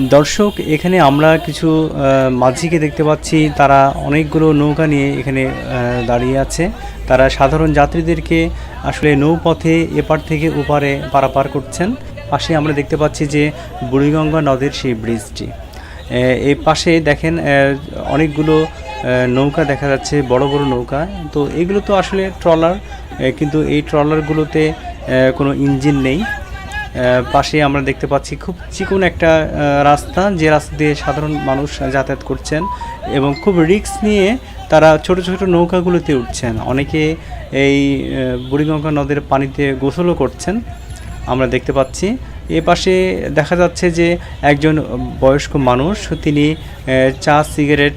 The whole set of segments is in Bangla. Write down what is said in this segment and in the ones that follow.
দর্শক, এখানে আমরা কিছু মাঝিকে দেখতে পাচ্ছি। তারা অনেকগুলো নৌকা নিয়ে এখানে দাঁড়িয়ে আছে। তারা সাধারণ যাত্রীদেরকে আসলে নৌপথে এপার থেকে ওপারে পারাপার করছেন। পাশে আমরা দেখতে পাচ্ছি যে বুড়িগঙ্গা নদের সেই ব্রিজটি। এই পাশে দেখেন অনেকগুলো নৌকা দেখা যাচ্ছে, বড় বড় নৌকা। তো এগুলো তো আসলে ট্রলার কিন্তু এই ট্রলারগুলোতে কোনো ইঞ্জিন নেই। পাশে আমরা দেখতে পাচ্ছি খুব চিকন একটা রাস্তা যে রাস্তা দিয়ে সাধারণ মানুষ যাতায়াত করছেন এবং খুব রিস্ক নিয়ে তারা ছোট ছোট নৌকাগুলোতে উঠছেন। অনেকে এই বুড়িগঙ্গা নদের পানিতে গোসলও করছেন। আমরা দেখতে পাচ্ছি এ পাশে দেখা যাচ্ছে যে একজন বয়স্ক মানুষ তিনি চা, সিগারেট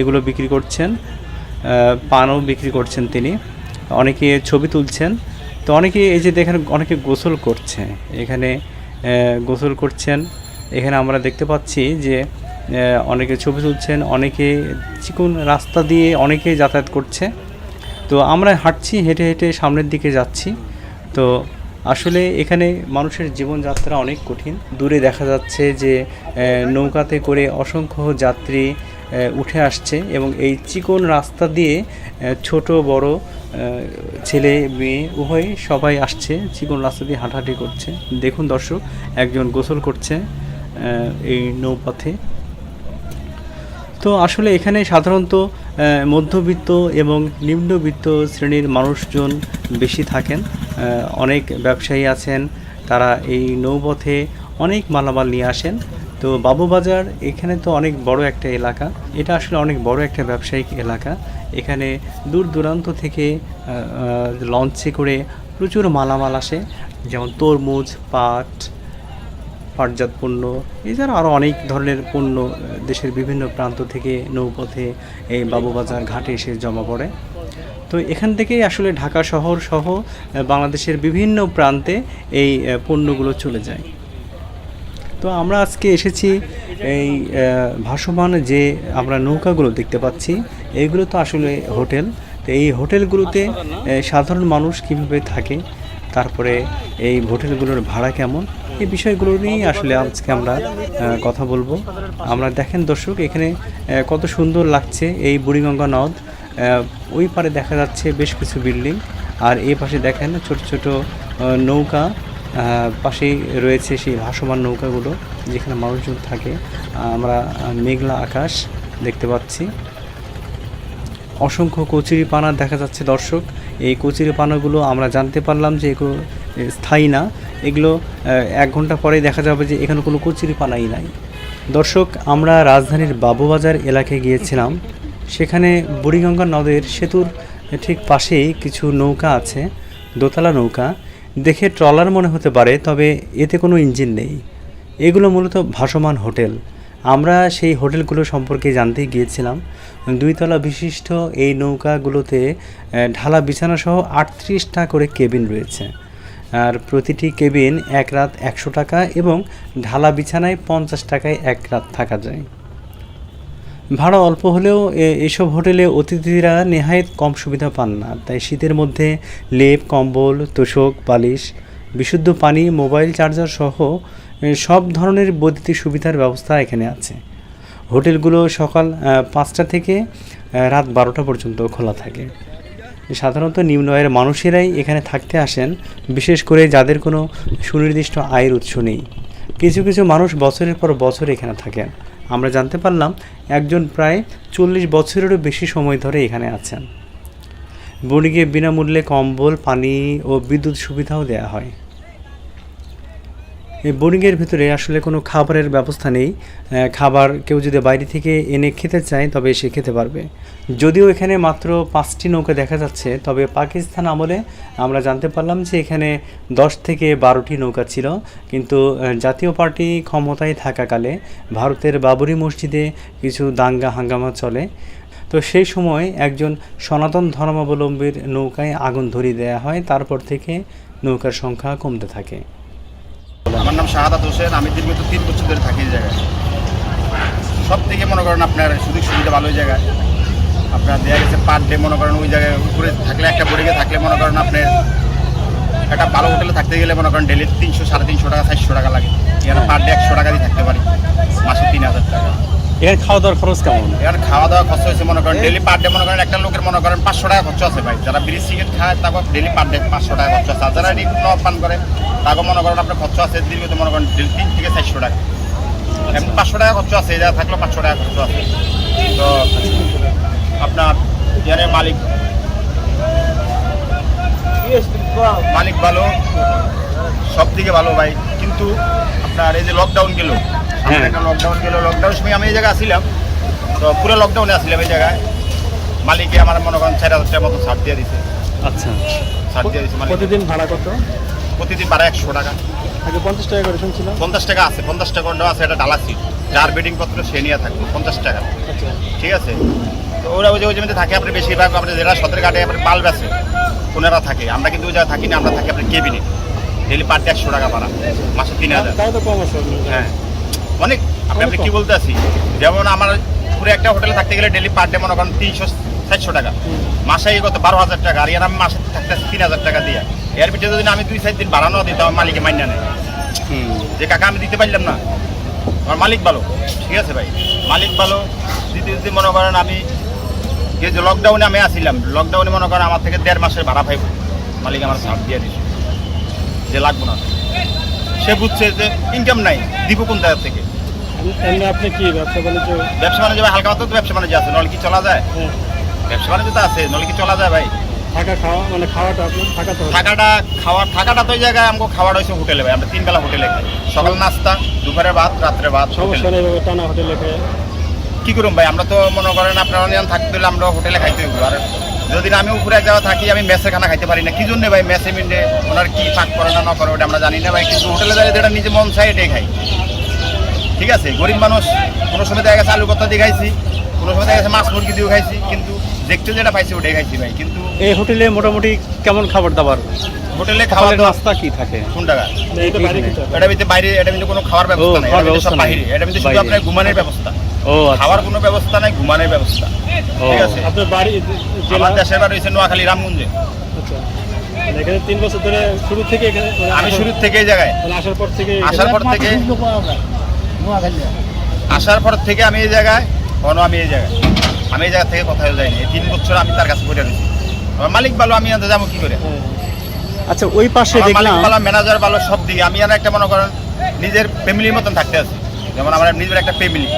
এগুলো বিক্রি করছেন। পানও বিক্রি করছেন তিনি। অনেকে ছবি তুলছেন। তো অনেকে এই যে দেখেন, অনেকে গোসল করছে। এখানে গোসল করছেন। এখানে আমরা দেখতে পাচ্ছি যে অনেকে ছবি তুলছেন, অনেকে চিকন রাস্তা দিয়ে অনেকে যাতায়াত করছে। তো আমরা হাঁটছি, হেঁটে হেঁটে সামনের দিকে যাচ্ছি। তো আসলে এখানে মানুষের জীবনযাত্রা অনেক কঠিন। দূরে দেখা যাচ্ছে যে নৌকাতে করে অসংখ্য যাত্রী উঠে আসছে এবং এই চিকন রাস্তা দিয়ে ছোট, বড় ছেলে, মেয়ে, উভয় সবাই আসছে, চিকন রাস্তা দিয়ে হাঁটাহাঁটি করছে। দেখুন দর্শক, একজন গোসল করছে এই নৌপথে। তো আসলে এখানে সাধারণত মধ্যবিত্ত এবং নিম্নবিত্ত শ্রেণির মানুষজন বেশি থাকেন। অনেক ব্যবসায়ী আছেন, তারা এই নৌপথে অনেক মালামাল নিয়ে আসেন। তো বাবুবাজার, এখানে তো অনেক বড় একটা এলাকা। এটা আসলে অনেক বড় একটা ব্যবসায়িক এলাকা। এখানে দূর দূরান্ত থেকে লঞ্চে করে প্রচুর মালামাল আসে। যেমন তরমুজ, পাট, পাটজাত পণ্য, এছাড়া আরও অনেক ধরনের পণ্য দেশের বিভিন্ন প্রান্ত থেকে নৌপথে এই বাবুবাজার ঘাটে এসে জমা পড়ে। তো এখান থেকেই আসলে ঢাকা শহর সহ বাংলাদেশের বিভিন্ন প্রান্তে এই পণ্যগুলো চলে যায়। তো আমরা আজকে এসেছি এই ভাসমান যে আমরা নৌকাগুলো দেখতে পাচ্ছি এইগুলো তো আসলে হোটেল। তো এই হোটেলগুলোতে সাধারণ মানুষ কীভাবে থাকে, তারপরে এই হোটেলগুলোর ভাড়া কেমন, এই বিষয়গুলো নিয়েই আসলে আজকে আমরা কথা বলব। আমরা দেখেন দর্শক, এখানে কত সুন্দর লাগছে এই বুড়িগঙ্গা নদ। ওই পারে দেখা যাচ্ছে বেশ কিছু বিল্ডিং, আর এই পাশে দেখেন ছোট ছোট নৌকা। পাশেই রয়েছে সেই ভাসমান নৌকাগুলো, যেখানে মানুষজন থাকে। আমরা মেঘলা আকাশ দেখতে পাচ্ছি। অসংখ্য কচুরি পানা দেখা যাচ্ছে, দর্শক। এই কচুরি পানাগুলো আমরা জানতে পারলাম যে এগুলো স্থায়ী না। এগুলো এক ঘণ্টা পরেই দেখা যাবে যে এখানে কোনো কচুরি পানাই নাই। দর্শক, আমরা রাজধানীর বাবুবাজার এলাকায় গিয়েছিলাম। সেখানে বুড়িগঙ্গা নদের সেতুর ঠিক পাশেই কিছু নৌকা আছে, দোতলা নৌকা। দেখে ট্রলার মনে হতে পারে, তবে এতে কোনো ইঞ্জিন নেই। এগুলো মূলত ভাসমান হোটেল। আমরা সেই হোটেলগুলো সম্পর্কে জানতে গিয়েছিলাম। দুইতলা বিশিষ্ট এই নৌকাগুলোতে ঢালা বিছানা সহ আটত্রিশটা করে কেবিন রয়েছে। আর প্রতিটি কেবিন এক রাত একশো টাকা এবং ঢালা বিছানায় পঞ্চাশ টাকায় এক রাত থাকা যায়। ভাড়া অল্প হলেও এসব হোটেলে অতিথিরা নেহায়েত কম সুবিধা পান না। তাই শীতের মধ্যে লেপ, কম্বল, তোষক, বালিশ, বিশুদ্ধ পানি, মোবাইল চার্জার সহ সব ধরনের বৈদ্যুতিক সুবিধার ব্যবস্থা এখানে আছে। হোটেলগুলো সকাল পাঁচটা থেকে রাত বারোটা পর্যন্ত খোলা থাকে। সাধারণত নিম্ন আয়ের মানুষেরাই এখানে থাকতে আসেন, বিশেষ করে যাদের কোনো সুনির্দিষ্ট আয়ের উৎস নেই। কিছু কিছু মানুষ বছরের পর বছর এখানে থাকেন। আমরা জানতে পারলাম একজন প্রায় চল্লিশ বছরেরও বেশি সময় ধরে এখানে আছেন। বনিকে বিনামূল্যে কম্বল, পানি ও বিদ্যুৎ সুবিধাও দেওয়া হয়। এই বোর্ডিংয়ের ভিতরে আসলে কোনো খাবারের ব্যবস্থা নেই। খাবার কেউ যদি বাইরে থেকে এনে খেতে চায়, তবে সে খেতে পারবে। যদিও এখানে মাত্র পাঁচটি নৌকা দেখা যাচ্ছে, তবে পাকিস্তান আমলে আমরা জানতে পারলাম যে এখানে দশ থেকে বারোটি নৌকা ছিল। কিন্তু জাতীয় পার্টি ক্ষমতায় থাকাকালে ভারতের বাবরি মসজিদে কিছু দাঙ্গা হাঙ্গামা চলে। তো সেই সময় একজন সনাতন ধর্মাবলম্বীর নৌকায় আগুন ধরিয়ে দেওয়া হয়, তারপর থেকে নৌকার সংখ্যা কমতে থাকে। আমার নাম শাহাদাত হোসেন। আমি দীর্ঘত তিন বছর ধরে থাকি জায়গায়। সব থেকে মনে করেন আপনার সুযোগ সুবিধা ভালো ওই জায়গায়। আপনার দেওয়া গেছে পার ডে মনে করেন ওই জায়গায় উপরে থাকলে একটা বোর্ডিংয়ে থাকলে মনে করেন আপনার একটা ভালো হোটেলে থাকতে গেলে মনে করেন ডেলি তিনশো, সাড়ে তিনশো টাকা, চারশো টাকা লাগে। এখানে পার ডে একশো টাকা দিয়ে থাকতে পারি। এখানে খাওয়া দাওয়ার খরচ কেমন? এখানে খাওয়া দাওয়া খরচ হয়েছে মনে করেন ডেলি পার ডে মনে করেন একটা লোকের মনে করেন পাঁচশো টাকা খরচ আছে ভাই। যারা বিড়ি সিগারেট খায় তারপর ডেলি পার ডে পাঁচশো টাকা খরচ আছে। আর যারা ন পান করে তাকে মনে করেন আপনার খরচ আছে দীর্ঘত মনে করেন ডেলি তিন থেকে চারশো টাকা। এমনি পাঁচশো টাকা খরচ আছে জায়গা থাকলেও পাঁচশো টাকা খরচ আছে। তো আপনার এখানে মালিক মালিক ভালো সব থেকে ভালো ভাই। কিন্তু আপনার এই যে লকডাউন গেল হ্যাঁ। একটা লকডাউন গেল। লকডাউন সময় আমি এই জায়গায় আসছিলাম। তো পুরো লকডাউনে আসছিলাম এই জায়গায়। মালিকে আমার মনে করেন চার হাজার টাকার মতো ছাড় দিয়ে দিছে। আচ্ছা। ছাড় দিয়ে দিছে প্রতিদিন ভাড়া কত? প্রতিদিন বারো একশো টাকা। আগে পঞ্চাশ টাকা করে শুনছিলাম। পঞ্চাশ টাকা আছে পঞ্চাশ টাকা আছে এটা ডালা সিট যার বেডিং পত্র সে নিয়ে থাকবে পঞ্চাশ টাকা। আচ্ছা। ঠিক আছে? তো ওরা ওই যে ওই জমিতে থাকে আপনি বেশিরভাগ আপনি যারা সদর ঘাটে আপনি পাল বেছে ওনারা থাকে। আমরা কিন্তু ওই জায়গায় থাকি না আমরা থাকি আপনার কেবিনে ডেলি পার একশো টাকা পাড়া মাসে তিন হাজার। হ্যাঁ। অনেক আপনি কম। কি বলতে আছি? যেমন আমার পুরো একটা হোটেলে থাকতে গেলে ডেলি পার ডে মনে করেন তিনশো চারশো টাকা। মাসে কত বারো হাজার টাকা। আর এর আমি মাসে থাকতে তিন হাজার টাকা দিয়ে। এর ভিতরে যদি আমি দুই চার দিন বাড়ানো দিতাম মালিকে মান্য নেয়। যে কাকা আমি দিতে পারলাম না। আমার মালিক ভালো ঠিক আছে ভাই। মালিক ভালো দিতে দিতে মনে করেন আমি যে লকডাউনে আমি আসছিলাম লকডাউনে মনে করেন আমার থেকে দেড় মাসের ভাড়া পাইব। মালিক আমার ছাড় দিয়ে দিছে। যে লাগবো না। সে বুঝছে যে ইনকাম নাই দিব কোন জায়গা থেকে? এমনি আপনি কি ব্যবসা বাণিজ্য? ব্যবসা বাণিজ্য ভাই হালকা মাত্র তো ব্যবসা বাণিজ্য আছে নলে কি চলা যায়? হ্যাঁ, ব্যবসা বাণিজ্য তো আছে নলে কি চলা যায় ভাই? থাকা খাওয়া মানে খাওয়াটা আপনার থাকা থাকাটা খাওয়া থাকাটা তো ওই জায়গায় আমাকে খাওয়াটা হয়েছে হোটেলে ভাই আমরা তিন বেলা হোটেলে খাই। সকাল নাস্তা দুপুরে ভাত রাত্রে ভাত সমস্যা। নেই টানা হোটেলে খেয়ে কি করুম ভাই আমরা তো মনে করেন আপনারা থাকতে হলে আমরা হোটেলে খাইতে আর যদি আমি উপরে এক জায়গায় থাকি আমি মেসে খানা খাইতে পারি না। কি জন্য ভাই মেসে মিন্ডে ওনার কি পাক করে না না করে ওটা আমরা জানি না ভাই কিন্তু হোটেলে দাঁড়িয়ে যেটা নিজে মন চাই এটাই খাই। ঠিক আছে গরিব মানুষ কোনো সময় দেখা গেছে আলু কত্তা দিয়ে খাইছি কোনো সময় দেখা গেছে মাছ মুরগি দিয়েও খাইছি কিন্তু দেখতে যেটা পাইছি ওটাই খাইছি ভাই কিন্তু এই হোটেলে মোটামুটি কেমন খাবার দাবার? হোটেলে খাবারের নাস্তা কি থাকে? কোন টাকা এটা বাইরে এটা ভিতরে বাইরে এটা ভিতরে কোনো খাওয়ার ব্যবস্থা নাই এটা ভিতরে সব ব্যবস্থা বাহিরে এটা ভিতরে শুধু আপনার ঘুমানোর ব্যবস্থা। ও আচ্ছা। খাওয়ার কোনো ব্যবস্থা নাই ঘুমানোর ব্যবস্থা। ও। ঠিক আছে? আপনার বাড়ি আমার দেশের বাড়ি হয়েছে নোয়াখালী রামগঞ্জে। আচ্ছা। মানে এখানে তিন বছর ধরে শুরু থেকে এখানে মানে আমি আসার- শুরু থেকে এই জায়গায়। মানে আসার পর থেকে আসার পর থেকে আসার পর থেকে আমি এই জায়গায় কোনো আমি এই জায়গায়। আমি এই জায়গা থেকে কোথাও যাইনি। এই তিন বছর আমি তার কাছে পড়ে রয়েছি আমার মালিক ভালো আমি আনতে যাব কি করে? হ্যাঁ, আচ্ছা ওই পাশে মালিক দেখলাম ভালো ম্যানেজার ভালো সব দিকে আমি আর একটা মনে করেন নিজের ফ্যামিলির মতন থাকতে আছি। যেমন আমার নিজের একটা ফ্যামিলি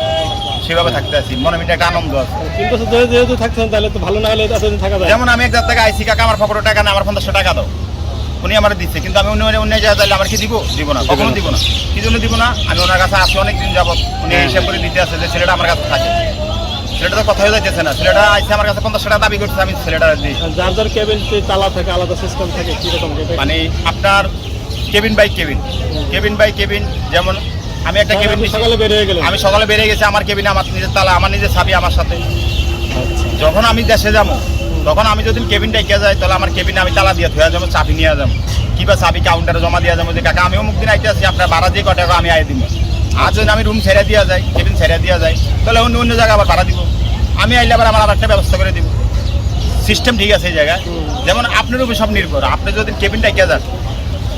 সেভাবে থাকতে আছি। মনে মিটে একটা আনন্দ আছে। তিন বছর ধরে যেহেতু থাকছেন তাহলে তো ভালো না হলে এতদিন থাকা যায়। যেমন আমি এক জায়গা থেকে আইসি কাকা আমার পকেটে টাকা না আমার পঞ্চাশশো টাকা দাও। উনি আমার দিচ্ছে কিন্তু আমি অন্য অন্য জায়গায় যাইলে আমার কি দিব? দিব না কখনো দিব না। কি জন্য দিব না? আমি ওনার কাছে আসি অনেক দিন যাবত উনি হ্যাঁ। হিসাব করে দিতে আছে যে ছেলেটা আমার কাছে থাকে। ছেলেটা তো কথা হয়ে যাইতেছে না। ছেলেটা আইসে আমার কাছে পঞ্চাশ টাকা দাবি করছে আমি ছেলেটা দিই। যার যার কেবিন তালা থাকে আলাদা সিস্টেম থাকে কীরকম? মানে আপনার cabin by cabin. Cabin by cabin যেমন আমি একটা কেবিন সকালে বের হয়ে গেলেন আমি সকালে বেরিয়ে গেছি আমার কেবিনে আমার নিজের তালা আমার নিজের চাবি আমার সাথে। আচ্ছা। যখন আমি দেশে যাব তখন আমি যদি কেবিনটা এগিয়ে যাই তাহলে আমার কেবিনে আমি তালা দিয়ে ধোয়া যাব চাবি নিয়ে যাব। কিবা চাবি কাউন্টারে জমা দিয়ে যাব যে কাকা আমিও মুখ দিন আইতে আছি আপনার ভাড়া দিয়ে কটা আমি আয় দিব। আর যদি আমি রুম ছেড়ে দেওয়া যায় কেবিন ছেড়ে দেওয়া যায় তাহলে অন্য অন্য জায়গায় আবার ভাড়া দিব। আমি আইলে আবার আমার আবার একটা ব্যবস্থা করে দিব। সিস্টেম ঠিক আছে এই জায়গায়। যেমন আপনার উপর সব নির্ভর। আপনি যদি কেবিনটা এগিয়ে যান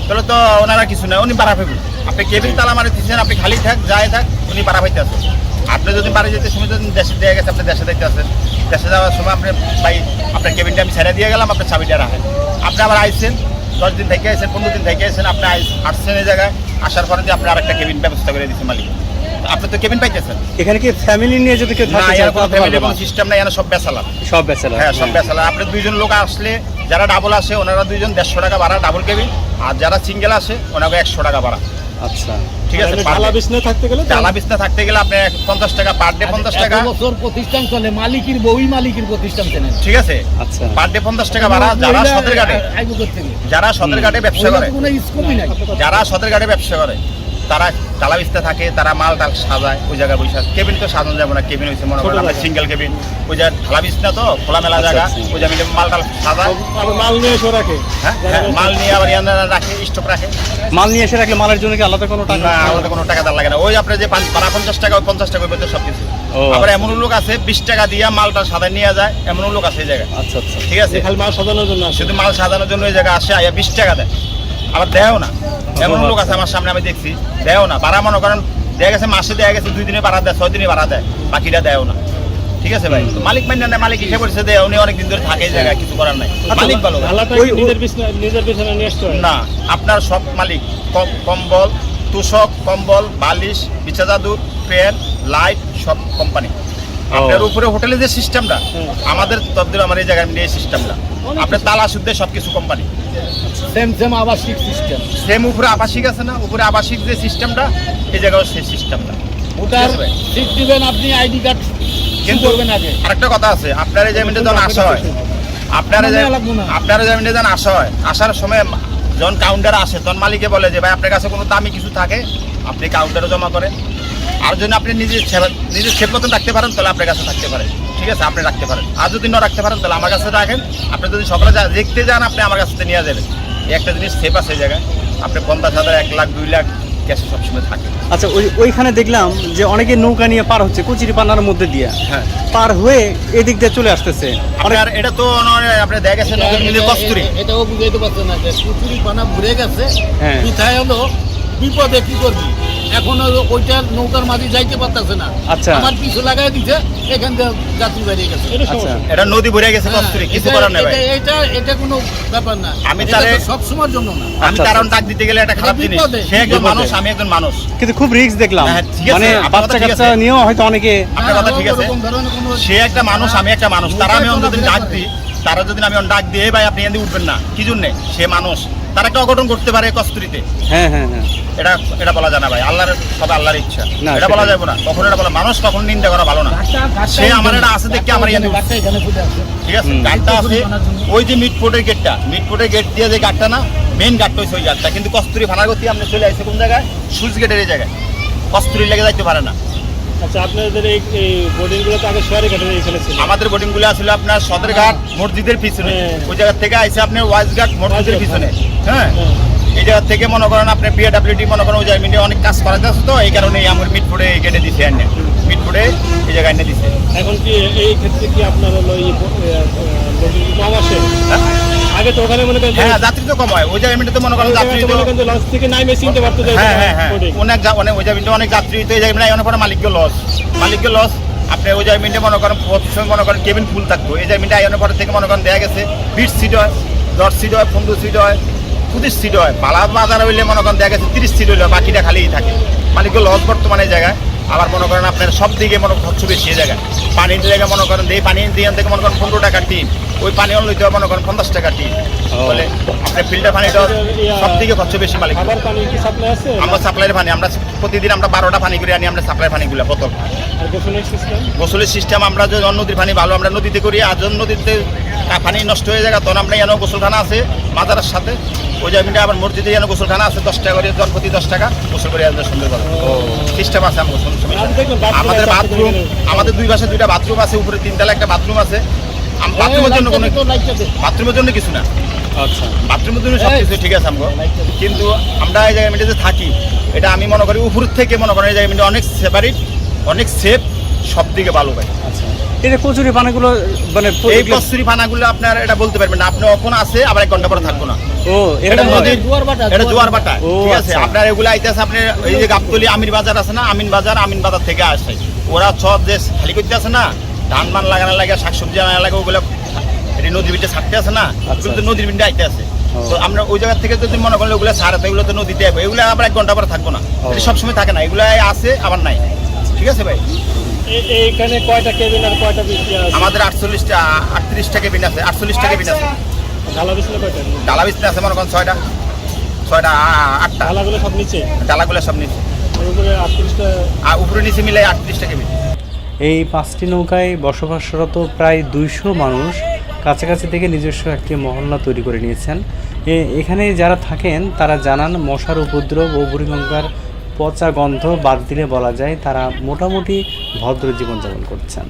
তাহলে তো ওনারা কিছু না উনি ভাড়া পাবেন আপনি কেবিন তালা মারে দিচ্ছেন আপনি খালি থাক যায় থাক উনি ভাড়া পাইতে আছেন আপনি যদি বাড়ি যেতে সময় যদি দেশে দিয়ে গেছে আপনি দেশে দেখতে আসেন। দেশে যাওয়ার সময় আপনি ভাই আপনার কেবিনটা আমি ছেড়ে দিয়ে গেলাম আপনার চাবিটা রাখেন। আপনি আবার আইসেন দশ দিন থেকে আসেন পনেরো দিন থেকে আসেন আপনি আইস- আসছেন এই জায়গায় আসার পরে যে আপনি আরেকটা কেবিন ব্যবস্থা করে দিচ্ছেন মালিক। আপনি তো কেবিন পাইতেছেন। এখানে কি ফ্যামিলি নিয়ে যদি কেউ না থাকে এর কোনো ফ্যামিলি কোনো সিস্টেম নাই এখানে সব বেসালা সব ব্যাচেলার। হ্যাঁ সব বেসালা আপনি দুইজন লোক আসলে যারা ডাবল আসে ওনারা দুইজন দেড়শো টাকা ভাড়া ডাবল কেবিন আর যারা সিঙ্গেল আসে ওনাকে একশো টাকা ভাড়া। আচ্ছা। ঠিক আছে আর per ঢালা day। বিছনে থাকতে গেলে তো- বিছনা থাকতে গেলে আপনি পঞ্চাশ টাকা পার ডে পঞ্চাশ টাকা। বছর প্রতিষ্ঠান চলে মালিকের বউই মালিকের প্রতিষ্ঠান চেনেন। ঠিক আছে। আচ্ছা। পার ডে পঞ্চাশ টাকা ভাড়া যারা সদর ঘাটে। যারা ব্যবসা করে। কোনো স্কোপই নাই। যারা সদর ঘাটে ব্যবসা করে। তারা বিছনা থাকে তারা মাল টাল সাজায় ওই জায়গায় বসে কেবিন তো সাজানো যাবে না কেবিন হয়েছে মনে করেন সিঙ্গেল কেবিন। ওই যে ঢালা বিছনা তো খোলামেলা আচ্ছা, জায়গা আচ্ছা। ওই যে আমি মাল টাল সাজায় মাল নিয়ে এসে রাখে? হ্যাঁ হ্যাঁ, মাল নিয়ে আবার ইয়ানা রাখে স্টক রাখে। মাল নিয়ে এসে রাখলে মালের জন্য কি আলাদা কোনো টাকা? না আলাদা কোনো টাকা দেওয়া লাগে না। ওই আপনার যে পাঁচ- পঞ্চাশ টাকা ওই পঞ্চাশ টাকা পেতে সব কিছু আবার। এমন লোক আছে বিশ টাকা দিয়ে মালটা সাদা নিয়ে যায় এমন লোক আছে এই জায়গায়। আচ্ছা আচ্ছা। ঠিক আছে? খালি মাল সাজানোর জন্য শুধু মাল সাজানোর জন্য ওই জায়গায় আসে আয়া বিশ টাকা দেয়। আবার দেয়ও না। এমন লোক আছে আমার সামনে আমি দেখছি দেয়ও না। ভাড়া মনে করেন দেখা গেছে মাসে দেয়া গেছে দুই দিনে ভাড়া দেয় ছয় দিনে ভাড়া দেয় বাকিটা দেয়ও না। ঠিক আছে ভাই? মালিক মান্য নেয় মালিক হিসেবে দেয় উনি অনেক দিন ধরে থাকে জায়গায় কিছু করার নাই। মালিক ভালো। নিজের নিয়ে না আপনার সব মালিক কম্বল তোষক কম্বল বালিশ বিছা চাদর ফ্যান লাইট সব কোম্পানি। আপনার উপরে হোটেলে যে সিস্টেমটা। আমাদের তদ্দির আমার এই জায়গায় এই সিস্টেমটা আপনার তালা শুদ্ধে সব কিছু কোম্পানি। সেম সেম আবাসিক সিস্টেম সেম উপরে আবাসিক আছে না? উপরে আবাসিক যে সিস্টেমটা এই জায়গায় সেই সিস্টেমটা ওটার সিট দিবেন আপনি আইডি কার্ড কিন্তু করবেন আগে? আরেকটা কথা আছে আপনার এই জামিনটা যখন আসা হয় আপনার। আপনার জামিনটা যখন আসা হয় আসার সময় যখন কাউন্টার আসে তখন মালিকে বলে যে ভাই আপনার কাছে কোনো দামি কিছু থাকে? আপনি কাউন্টারে জমা করেন। আর যদি আপনি নিজের নিজের সেব মতন রাখতে পারেন তাহলে আপনার কাছে থাকতে পারে। ঠিক আছে আপনি রাখতে পারেন। আর যদি না রাখতে পারেন তাহলে আমার কাছে রাখেন। আপনি যদি সকালে যা দেখতে যান আপনি আমার কাছে নিয়ে যাবেন। একটা জিনিস সেফ আছে এই জায়গায়। আপনি পঞ্চাশ হাজার এক লাখ দুই লাখ ক্যাশে সবসময় থাকে। আচ্ছা ওই ওইখানে দেখলাম যে অনেকে নৌকা নিয়ে পার হচ্ছে কুচিরি পানার মধ্যে দিয়ে। হ্যাঁ। পার হয়ে এদিক দিয়ে চলে আসতেছে। আপনার এটা তো নয়, আপনি দেখা গেছে মিলে কস্তুরি। এটাও বুঝাইতে পারছে না যে কুচুরি পানা ঘুরে গেছে। হ্যাঁ। পিঠায় হলো? বিপদে কি করবি? এখন ওইটা নৌকার মাঝি যাইতে পারতেছে না। আচ্ছা। আমার পিছু লাগাই দিছে এখান থেকে যাত্রী বেরিয়ে গেছে। এটা আচ্ছা। সমস্যা এটা নদী ভরে গেছে হ্যাঁ, কিছু করার নেই এটা- এটা এটা কোনো ব্যাপার না। আমি তারে- সব সময়ের জন্য না। আমি আচ্ছা, তার আচ্ছা। ডাক দিতে গেলে একটা খারাপ জিনিস। সে একজন মানুষ আমি একজন মানুষ। কিন্তু খুব রিস্ক দেখলাম। হ্যাঁ, মানে বাচ্চা কাচ্চা নিয়েও হয়তো অনেকে আপনার কথা ঠিক আছে। কোনো সে একটা মানুষ আমি একটা মানুষ। তারা আমি অন্তত ডাক দিই। তারা যদি আমি ডাক দিয়ে ভাই আপনি এখান উঠবেন না। কি জন্যে? সে মানুষ। তারা একটা অঘটন করতে পারে কস্তুরিতে। হ্যাঁ হ্যাঁ হ্যাঁ। এটা এটা বলা যায় না ভাই। আল্লাহর সব আল্লাহর ইচ্ছা। না, এটা বলা যাবে না। কখন এটা বলা মানুষ কখন নিন্দা করা ভালো না। সে আমার এটা আছে দেখে আমার ঠিক আছে? গাড়টা আছে। ওই যে মিটফোর্টের গেটটা মিটফোর্টের গেট দিয়ে যে গাড়টা না মেন গাড়টা হচ্ছে ওই গাড়টা কিন্তু কস্তুরি ফানার গতি আপনি চলে আসছে কোন জায়গায়? সুইচ গেটের এই জায়গায়। কস্তুরি লেগে যাইতে পারে না। আচ্ছা আপনাদের এই বোর্ডিংগুলো তো আগে সোয়ারি ঘাটে এখানে ছিল আমাদের বোর্ডিংগুলো আসলে আপনার সদরঘাট মসজিদের পিছনে। হ্যাঁ। ওই জায়গা থেকে আইসে আপনি ওয়াইজঘাট মসজিদের পিছনে। হ্যাঁ। হ্যাঁ। এই জায়গা থেকে মনে করেন আপনি বিএডাব্লিউডি মনে করেন ওই জায়গায় অনেক কাজ করা যাচ্ছে তো এই কারণে আমার মিটফুডে গেটে দিছে এনে মিটফুডে এই জায়গায় এনে দিছে। এখন কি এই ক্ষেত্রে কি আপনার হলো কম আসে? হ্যাঁ? আগে তো ওখানে মনে করেন হ্যাঁ যাত্রী তো কম হয়। ওই তো মনে করেন যাত্রী জায়গায় তো তো করেন যে লঞ্চ থেকে নাইমে চিনতে পারতো হ্যাঁ হ্যাঁ হ্যাঁ। অনেক অনেক ওই জায়গায় অনেক যাত্রী তো এই জায়গায় অনেক পরে মালিককে লস মালিককে লস আপনি ওই মনে করেন মনে করেন কেবিন ফুল থাকতো। এই আইনের পরে থেকে মনে করেন গেছে বিশ সিট হয় দশ সিট হয় পনেরো সিট হয় পঁচিশ সিট হয়। পালা বাজার হইলে মনে করেন দেখা গেছে তিরিশ সিট হইলে বাকিটা খালিই থাকে। মালিককে লস বর্তমানে এই জায়গায়। আবার মনে করেন আপনার সব দিকে মনে খরচ বেশি জায়গা জায়গায়। পানির জায়গায় মনে করেন এই পানি দিয়ে থেকে মনে করেন পনেরো টাকা টিন। ওই পানি অন্য লইতে মনে করেন পঞ্চাশ টাকা টিন। বলে আপনার ফিল্টার পানিটা সব থেকে খরচ বেশি মালিক। আমরা সাপ্লাইয়ের পানি আমরা প্রতিদিন আমরা বারোটা পানি করে আনি আমরা সাপ্লাই পানিগুলো বোতল গোসলের সিস্টেম আমরা যে নদীর পানি ভালো আমরা নদীতে করি আর যখন নদীতে পানি নষ্ট হয়ে যায় তখন আমরা এনে গোসলখানা আছে মাজারের সাথে। ওই জায়গাটা আবার মসজিদে এনে গোসলখানা আছে দশ টাকা করে জন প্রতি দশ টাকা গোসল করে আসবে সুন্দর করে সিস্টেম আছে bathroom আমাদের বাথরুম আমাদের দুই পাশে দুইটা বাথরুম আছে উপরে তিনতলা একটা বাথরুম আছে। বাথরুমের জন্য কোনো বাথরুমের জন্য কিছু না। আচ্ছা। বাথরুমের জন্য সব কিছু ঠিক আছে আমগো। কিন্তু আমরা এই জায়গায় যে থাকি এটা আমি মনে করি উপর থেকে মনে করি এই জায়গায় অনেক সেপারেট অনেক সেফ সব দিকে ভালো ভাই। আচ্ছা। এই যে কচুরি পানাগুলো মানে এই কস্তুরি ফানাগুলো আপনার এটা বলতে পারবেন না। আপনি কখন আছে আবার এক ঘণ্টা পরে থাকব না। ও এটা জোয়ার বাটা, এটা জোয়ার বাটা ঠিক আছে? আচ্ছা। আপনার এগুলো আইতেছে আপনার এই যে গাবতলি আমির বাজার আছে না আমিন বাজার আমিন বাজার থেকে আসে ওরা সব যে খালি করতে আছে না? ধান মান লাগানো লাগে শাকসবজি আনা লাগে ওগুলো এটি নদীর বিটে ছাড়তে আছে না ওগুলো তো নদীর বিটে আইতে আছে। তো আমরা ওই জায়গা থেকে যদি মনে করেন ওগুলো সারাতে এগুলো তো নদীতে যাবে এগুলো আবার এক ঘণ্টা পরে থাকব না। এটি সবসময় থাকে না। এগুলো আছে আবার নাই। ঠিক আছে ভাই? এইখানে কয়টা কেবিন আর কয়টা আমাদের আটচল্লিশটা আটত্রিশটা কেবিন আছে আটচল্লিশটা কেবিন আছে। ঢালা বিছনা কয়টা? ডালা বিছনা আছে মনে করেন ছয়টা। ছয়টা আটটা। ঢালাগুলো সব নিচে? ডালাগুলো সব নিচে। ওর উপরে আটত্রিশটা উপরে নিচে মিলে আটত্রিশটা কেবিন। এই পাঁচটি নৌকায় বসবাসরত প্রায় দুইশো মানুষ কাছাকাছি থেকে নিজস্ব একটি মহল্লা তৈরি করে নিয়েছেন। এখানে যারা থাকেন, তারা জানান মশার উপদ্রব ও বুড়িগঙ্গার পচা গন্ধ বাদ দিলে বলা যায় তারা মোটামুটি ভদ্র জীবনযাপন করছেন।